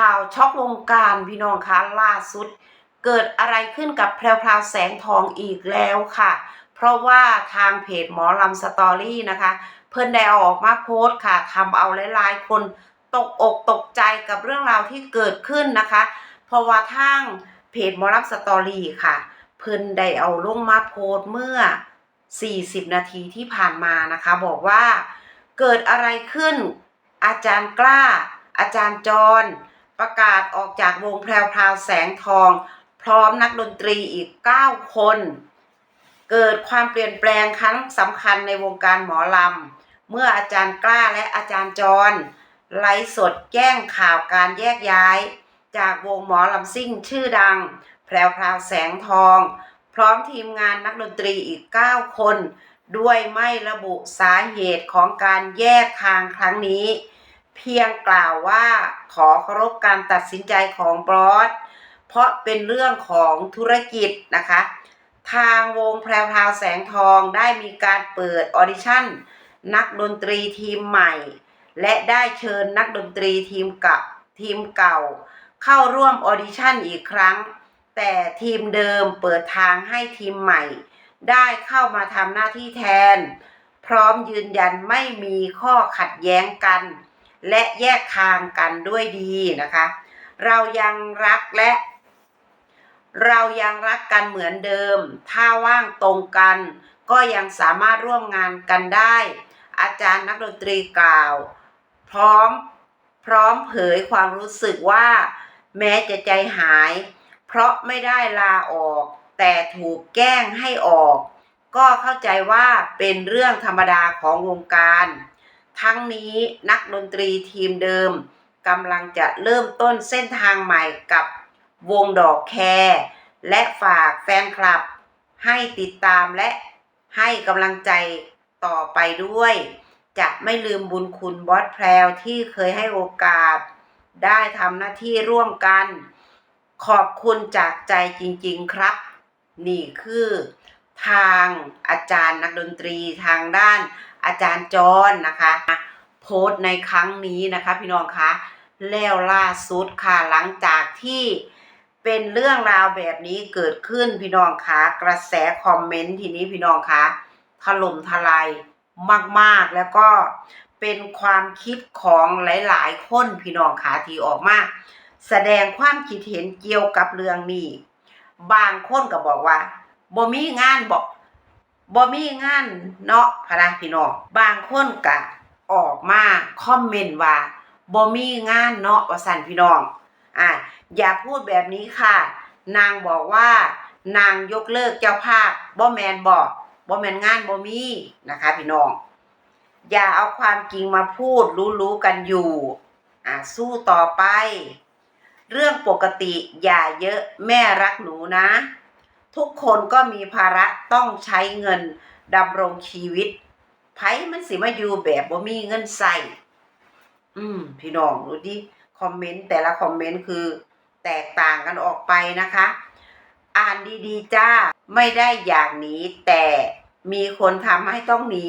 ข่าวช็อกวงการพี่น้องคะล่าสุด เกิดอะไรขึ้นกับแพรวพราวแสงทองอีกแล้วค่ะ เพราะว่าทางเพจหมอลำสตอรี่นะคะ เพิ่นได้อออกมาโพสต์ค่ะทำเอาหลายๆ คนตกอกตกใจกับเรื่องราวที่เกิดขึ้นนะคะ เพราะว่าทางเพจหมอลำสตอรี่ค่ะ เพิ่นได้เอาลงมาโพสต์เมื่อ 40 นาทีที่ผ่านมานะคะ บอกว่าเกิดอะไรขึ้นอาจารย์กล้า อาจารย์จร ประกาศออกจากวงแพรวพราวแสงทอง พร้อมนักดนตรีอีก 9 คน เกิดความเปลี่ยนแปลงครั้งสำคัญในวงการหมอลำ เมื่ออาจารย์กล้าและอาจารย์จรไลฟ์สดแจ้งข่าวการแยกย้าย จากวงหมอลำซิ่งชื่อดัง แพรวพราวแสงทอง พร้อมทีมงานนักดนตรีอีก 9 คน ด้วยไม่ระบุสาเหตุของการแยกทางครั้งนี้ เพียงกล่าวว่าขอเคารพการตัดสินใจของบอสเพราะเป็นเรื่องของธุรกิจนะคะ ทางวงแพรวาวแสงทองได้มีการเปิดออดิชั่น นักดนตรีทีมใหม่ และได้เชิญนักดนตรีทีมกับทีมเก่า เข้าร่วมออดิชั่นอีกครั้ง แต่ทีมเดิมเปิดทางให้ทีมใหม่ ได้เข้ามาทำหน้าที่แทน พร้อมยืนยันไม่มีข้อขัดแย้งกัน และแยกทางกันด้วยดีนะคะ เรายังรักและ เรายังรักกันเหมือนเดิม ถ้าว่างตรงกัน ก็ยังสามารถร่วมงานกันได้ อาจารย์นักดนตรีกล่าว พร้อมพร้อมเผยความรู้สึกว่า แม้จะใจหาย เพราะไม่ได้ลาออก แต่ถูกแกล้งให้ออก ก็เข้าใจว่าเป็นเรื่องธรรมดาของวงการ ทั้งนี้นักดนตรีทีมเดิมกำลังจะเริ่มต้นเส้นทางใหม่กับวงดอกแคร์และฝากแฟนคลับ ให้ติดตามและให้กำลังใจต่อไปด้วย จะไม่ลืมบุญคุณบอสแพรวที่เคยให้โอกาส ได้ทำหน้าที่ร่วมกัน ขอบคุณจากใจจริงๆครับ นี่คือ ทางอาจารย์นักดนตรีทางด้านอาจารย์จรนะคะ โพสต์ในครั้งนี้นะคะพี่น้องคะแล้วล่าสุดค่ะหลังจากที่เป็นเรื่องราวแบบนี้เกิดขึ้นพี่น้องคะกระแสคอมเมนต์ทีนี้พี่น้องคะถล่มทลายมากๆ แล้วก็เป็นความคิดของหลายๆ คนพี่น้องคะที่ออกมา แสดงความคิดเห็นเกี่ยวกับเรื่องนี้ บางคนก็บอกว่า บ่มีงานบอกบ่มีงานเนาะพะนะพี่น้องบางคนก็ออกมาคอมเมนต์ว่าบ่มีงานเนาะว่าสั่นพี่น้องอะอย่าพูดแบบนี้ค่ะ นางบอกว่านางยกเลิกเจ้าภาพบ่แมนบอกบ่แมนงานบ่มีนะคะ พี่น้อง อย่าเอาความจริงมาพูดรู้ๆกันอยู่อะสู้ต่อไป เรื่องปกติอย่าเยอะแม่รักหนูนะ ทุกคนก็มีภาระต้องใช้เงินดำรงชีวิตไผมันสิมาอยู่แบบบ่มีเงินใส่อืม พี่น้องดูดิคอมเมนต์แต่ละคอมเมนต์คือ แตกต่างกันออกไปนะคะ อ่านดีๆจ้าไม่ได้อยากหนีแต่มีคนทำให้ต้องหนี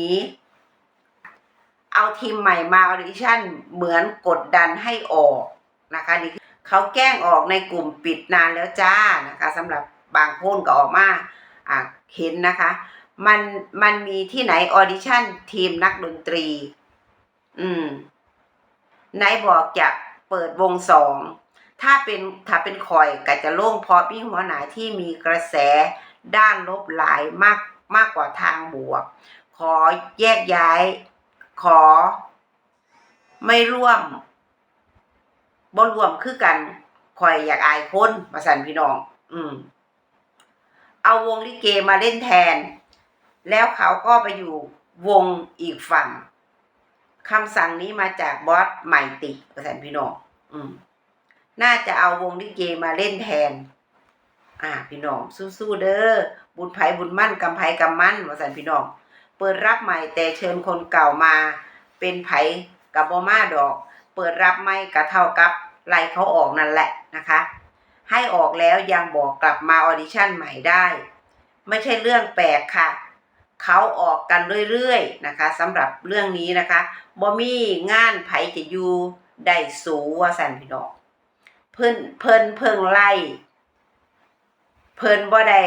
เอาทีมใหม่มาออดิชั่นเหมือนกดดันให้ออกนะคะนี่เขาแกล้งออกในกลุ่มปิดนานแล้วจ้านะคะสำหรับ บางคนก็ออกมาอะเห็นนะคะ มันมันมีที่ไหนออดิชั่นทีมนักดนตรี อืมไหนบอกจะเปิดวงสอง ถ้าเป็นถ้าเป็นคอยก็จะโล่งเพราะพี่หัวหน้าที่มีกระแสด้านลบหลายมากมากกว่าทางบวก ขอแยกย้าย ขอ ไม่ร่วมบ่ร่วมคือกันคอยอยากอายคนมาสั่นพี่น้อง อืม เอาวงลิเกมาเล่นแทน แล้วเขาก็ไปอยู่วงอีกฝั่งคำสั่งนี้มาจากบอสใหม่ติประสานพี่น้องอืม น่าจะเอาวงลิเกมาเล่นแทน อ่า พี่น้องสู้ๆเด้อบุญไผบุญมั่นกำไผกำมั่นประสานพี่น้องเปิดรับใหม่แต่เชิญคนเก่ามา เป็นไผ่กับบอมาดอก เปิดรับไม่ก็เท่ากับไล่เขาออกนั่นแหละนะคะ ให้ออกแล้วยังบอกกลับมาออดิชั่นใหม่ได้ ไม่ใช่เรื่องแปลกค่ะ เขาออกกันเรื่อยๆนะคะสำหรับเรื่องนี้นะคะบ่มีงานไผจะอยู่ได้สูว่าสันพี่น้องเพิ่นเพิ่นเพิ่งไล่ เพิ่นบ่ได้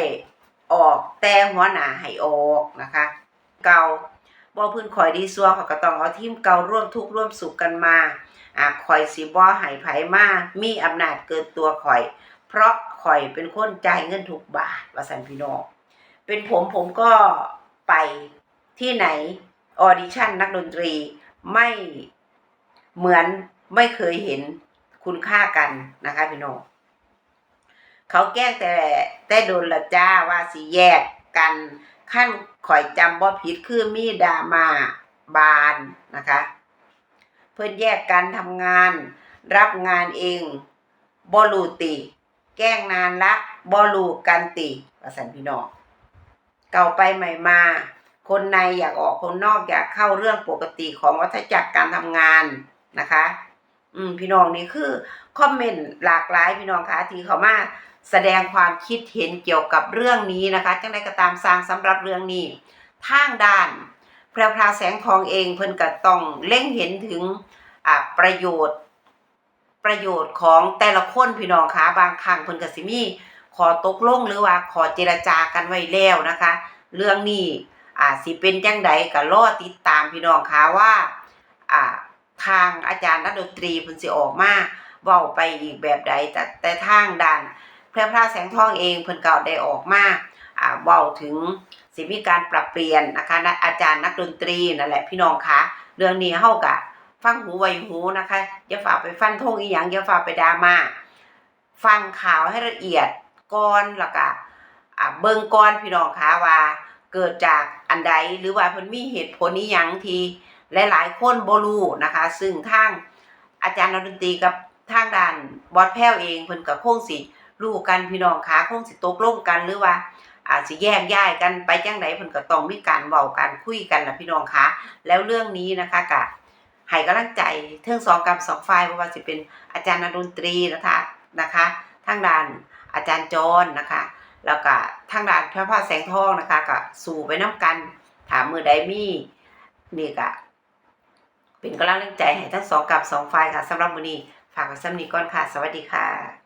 ออกแต่หัวหน้าให้ออกนะคะ เก่า บ่เพิ่นข่อยดีซัวเขาก็ต้องเอาทีมเก่าร่วมทุกข์ร่วมสุขกันมาอะข่อยสิบ่ให้ไผมามีอำนาจเกินตัวข่อย เพราะข่อยเป็นคนจ่ายเงินทุกบาทว่าซั่นพี่น้องเป็นผมผมก็ไปที่ไหนออดิชั่นนักดนตรีไม่เหมือนไม่เคยเห็นคุณค่ากันนะคะพี่น้องเขาแก้งแต่แต่โดนละจ้าว่าสิแยกกัน ขั้นข่อยจำบ่ผิดคือมีดามาบานนะคะ เพื่อนแยกกันทำงาน รับงานเองบอลูติ แกล้งนานละบอลูกันติว่าสันพี่น้องเก่าไปใหม่มา คนในอยากออกคนนอกอยากเข้าเรื่องปกติของวัฏจักรการทำงานนะคะ อืมพี่น้องนี่คือคอมเมนต์หลากหลายพี่น้องคะที่เขามา แสดงความคิดเห็นเกี่ยวกับเรื่องนี้นะคะ จังไดก็ตามสร้างสำหรับเรื่องนี้ทางด้านแพรวพราแสงทองเองเพิ่นก็ต้องเล็งเห็นถึงประโยชน์ประโยชน์ของแต่ละคนพี่น้องคะบางครั้งเพิ่นก็สิมีขอตกลงหรือว่าขอเจรจากันไว้แล้วนะคะ เรื่องนี้อ่าสิเป็นจังใดก็รอติดตามพี่น้องคะว่าอ่าทางอาจารย์นักดนตรีเพิ่นสิออกมาเว้าไปอีกแบบใดแต่แต่ทางด้าน แพร่พราแสงทองเองเพิ่นก็ได้ออกมาอ่าเว้าถึงสิมีการปรับเปลี่ยนนะคะนะอาจารย์นักดนตรีนั่นแหละพี่น้องคะเรื่องนี้เฮากะฟังหูไวหูนะคะอย่าฝากไปฟันธงอีหยังอย่าฝากไปดราม่าฟังข่าวให้ละเอียดก่อนแล้วก็อ่าเบิ่งก่อนพี่น้องคะว่า เกิดจากอันใดหรือว่าเพิ่นมีเหตุผลนี้ยังที่หลายๆคนบ่รู้นะคะ ซึ่งทางอาจารย์นักดนตรีกับทางด้านบอสแพ้วเองเพิ่นก็คงสิ รู้กันพี่น้องคะคงสิตกลงกันหรือว่าอาจสิแยกย้ายกันไปจังไดเพิ่นก็ต้องมีการเว้ากันคุยกันล่ะพี่น้องคะแล้วเรื่องนี้นะคะกะให้กำลังใจเทิงสองกับสองฝ่ายว่าสิเป็นอาจารย์นดนตรีนะคะนะคะทางด้านอาจารย์จรนะคะ แล้วก็ทางด้านพระพาแสงทองนะคะก็สู่ไปน้กันถามมือใดมีนี่ก็เป็นกำลังใจให้ทั้งสองกับสองฝ่ายค่ะสำหรับมือนี้ฝากไว้ซ้ำนี้ก่อนค่ะ สวัสดีค่ะ